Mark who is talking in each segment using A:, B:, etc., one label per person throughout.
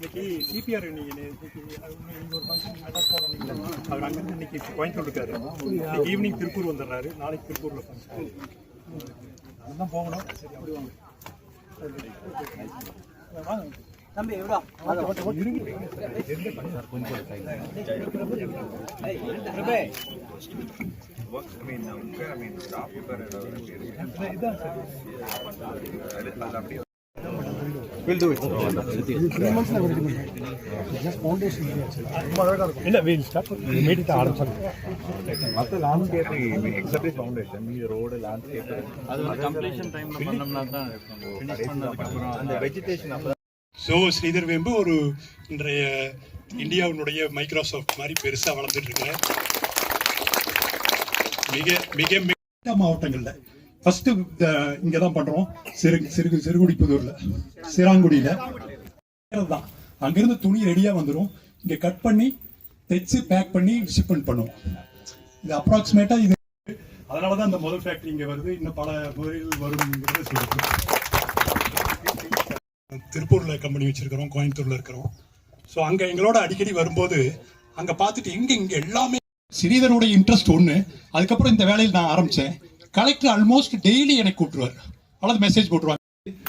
A: இன்னைக்கு சிபிஆர் இன்னைக்கு இன்னைக்கு ஒரு ஃபங்க்ஷன் மெட்ராஸ் போகிறோம் அவர் அங்கிருந்து இன்னைக்கு கோயம்புத்தூர் இருக்காரு இன்னைக்கு ஈவினிங் திருப்பூர் வந்துடுறாரு. நாளைக்கு திருப்பூர்ல ஃபங்க்ஷன் அதுதான் போகணும். சரி அப்படி வாங்க. வாங்க தம்பி எவ்வளோ இல்ல வீல் ஸ்டாப் மீடியத்தை ஆரம்பிச்சாங்க
B: மற்ற லேண்ட்ஸ்கேப் எக்ஸப்ட் ஃபவுண்டேஷன் மீதி ரோடு லேண்ட்ஸ்கேப்
C: அது கம்ப்ளீஷன் டைம்ல பண்ணோம்னா தான் ஃபினிஷ் பண்ணதுக்கு அப்புறம்
B: அந்த வெஜிடேஷன் அப்போ
A: ஸோ ஸ்ரீதர் வேம்பு ஒரு இன்றைய இந்தியாவினுடைய மைக்ரோசாஃப்ட் மாதிரி பெருசாக வளர்ந்துட்டு இருக்கிற மிக மிக மிக மாவட்டங்களில் ஃபர்ஸ்ட் இங்கே தான் பண்ணுறோம் சிறு சிறு சிறுகுடிப்புதூரில். சிராங்குடியில. தான் அங்கேருந்து துணி ரெடியாக வந்துடும் இங்கே கட் பண்ணி தைச்சு பேக் பண்ணி ஷிப்மெண்ட் பண்ணுவோம். இது அப்ராக்சிமேட்டா இது. அதனால தான் இந்த முதல் ஃபேக்டரி இங்கே வருது. இன்னும் பல முறைகள் வரும்ங்கிறத சொல்லிட்டு. திருப்பூர்ல கம்பெனி வச்சிருக்கிறோம். கோயம்புத்தூர்ல இருக்கிறோம். ஸோ அங்க எங்களோட அடிக்கடி வரும்போது அங்க பார்த்துட்டு இங்க இங்க எல்லாமே. சிறிதனுடைய இன்ட்ரெஸ்ட் ஒண்ணு. அதுக்கப்புறம் இந்த வேலையில் நான் ஆரம்பிச்சேன். கலெக்டர் ஆல்மோஸ்ட் டெய்லி எனக்கு கூட்டுருவார் அல்லது மெசேஜ் போட்டுருவாங்க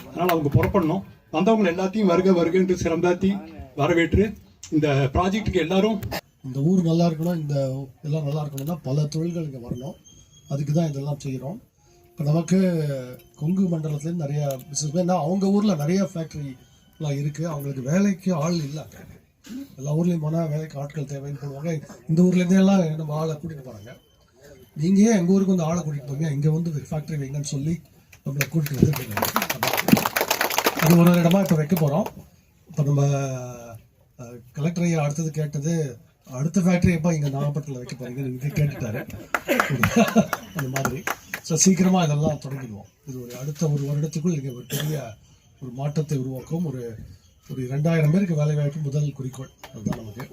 A: அதனால அவங்க புறப்படணும். வந்தவங்க எல்லாத்தையும் வருக வருகன்று சிறந்தாத்தி வரவேற்று இந்த ப்ராஜெக்ட்டுக்கு எல்லாரும்
D: இந்த ஊர் நல்லா இருக்கணும் இந்த எல்லாம் நல்லா இருக்கணும்னா பல தொழில்கள் இங்கே வரணும். அதுக்கு தான் இதெல்லாம் செய்கிறோம் இப்போ நமக்கு கொங்கு மண்டலத்துலேருந்து நிறைய பிஸ்னஸ் ஏன்னா அவங்க ஊரில் நிறைய ஃபேக்ட்ரிலாம் இருக்குது அவங்களுக்கு வேலைக்கு ஆள் இல்லை. எல்லா ஊர்லேயும் போனால் வேலைக்கு ஆட்கள் தேவைன்னு போடுவாங்க. இந்த ஊர்லேருந்தே எல்லாம் நம்ம ஆளை கூட்டிகிட்டு போகிறாங்க நீங்கள் ஏன் எங்கள் ஊருக்கு வந்து ஆளை கூட்டிகிட்டு போங்க இங்கே வந்து ஃபேக்ட்ரி வைங்கன்னு சொல்லி நம்மளை கூட்டிகிட்டு வந்து அது ஒரு இடமா இப்போ வைக்க போகிறோம் இப்போ நம்ம கலெக்டர் ஐயா அடுத்தது கேட்டது அடுத்த ஃபேக்ட்ரி எப்போ இங்கே நாகப்பட்டினத்தில் வைக்க போறீங்க இது கேட்டுட்டாரு. அந்த மாதிரி. ஸோ சீக்கிரமாக இதெல்லாம் தொடங்கிடுவோம். இது ஒரு அடுத்த ஒரு வருடத்துக்குள் இங்கே ஒரு பெரிய ஒரு மாற்றத்தை உருவாக்கும். ஒரு ஒரு ரெண்டாயிரம் பேருக்கு வேலை வாய்ப்பு முதல் குறிக்கோள். அதுதான் நமக்கு.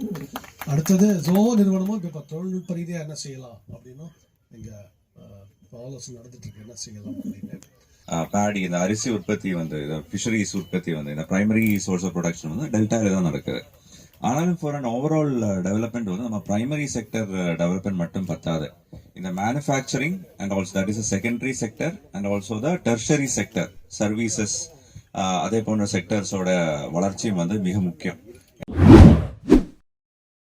D: அடுத்தது ஜோ நிறுவனமும் இப்போ தொழில்நுட்ப ரீதியாக என்ன செய்யலாம் அப்படின்னும் இப்போ ஆலோசனை என்ன செய்யலாம் அப்படின்னு
E: பேடி இந்த அரிசி உற்பத்தி வந்து ஃபிஷரிஸ் உற்பத்தி வந்து இந்த பிரைமரி சோர்ஸ் ஆஃப் ப்ரொடக்ஷன் வந்து டெல்டாவில் தான் நடக்குது. ஆனாலும் ஃபார் அன் ஓவரால் டெவலப்மெண்ட் வந்து நம்ம பிரைமரி செக்டர் டெவலப்மெண்ட் மட்டும் பத்தாது. இந்த manufacturing and also that is secondary sector and also the tertiary sector services அதே போன்ற செக்டர்ஸோட வளர்ச்சியும் வந்து மிக முக்கியம்.